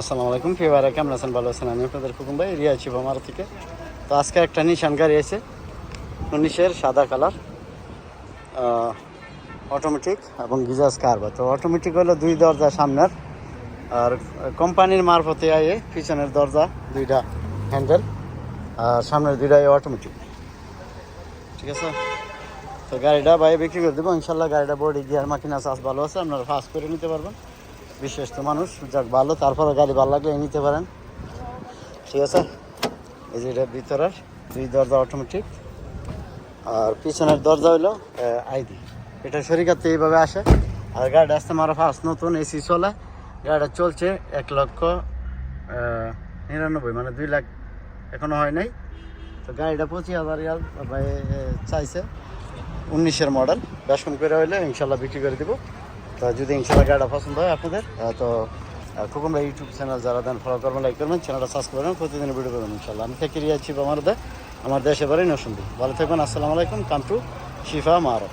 আসসালামু আলাইকুম ফেভারে কেমন আছেন? ভালো আছেন? আমি আপনাদের হুকুম ভাই রিয়া আছি আমার থেকে। তো আজকে একটা নিশান গাড়ি আছে, উনিশের সাদা কালার অটোমেটিক এবং গিজাস কারবা তো অটোমেটিক হলো দুই দরজা সামনের, আর কোম্পানির মারফতে আয়ে পিছনের দরজা দুইটা হ্যান্ডেল আর সামনের দুইটা অটোমেটিক ঠিক আছে? তো গাড়িটা বাইরে বিক্রি করে দেবো, ইনশাল্লাহ গাড়িটা বডি গিয়ার মাকিনা চাষ ভালো আছে, আপনারা ফাস্ট করে নিতে পারবেন। বিশেষ তো মানুষ, যাক ভালো তারপরে গাড়ি ভালো লাগলে নিতে পারেন। ঠিক আছে? এই যে এটার ভিতরের, দুই দরজা অটোমেটিক আর পিছনের দরজা হইল আইডি। এটা শরীরাতে এইভাবে আসে। আর গাড়িটা আসতে মারা ফার্স্ট নতুন এসি চলে। গাড়িটা চলছে এক লক্ষ নিরানব্বই মানে দুই লাখ এখনও হয় নাই। তো গাড়িটা পঁচিশ হাজার ইয়ার চাইছে। উনিশের মডেল বেশ করে হইলে ইনশাল্লাহ বিক্রি করে দিব। তো যদি ইনশাল্লাহ গাড়িটা পছন্দ হয় আপনাদের তো খুকুম ভাই ইউটিউব চ্যানেল যারা দেন ফলো করবেন লাইক করবেন চ্যানেলটা সাবস্ক্রাইব করবেন প্রতিদিন ভিডিও করবেন ইনশাল্লাহ। আমি থেকে রিয়াছি আমার দেশ আমার দেশে বাড়ি নসুন্দি ভালো থাকবেন, আসসালামু আলাইকুম কাম টু শিফা, মারফ।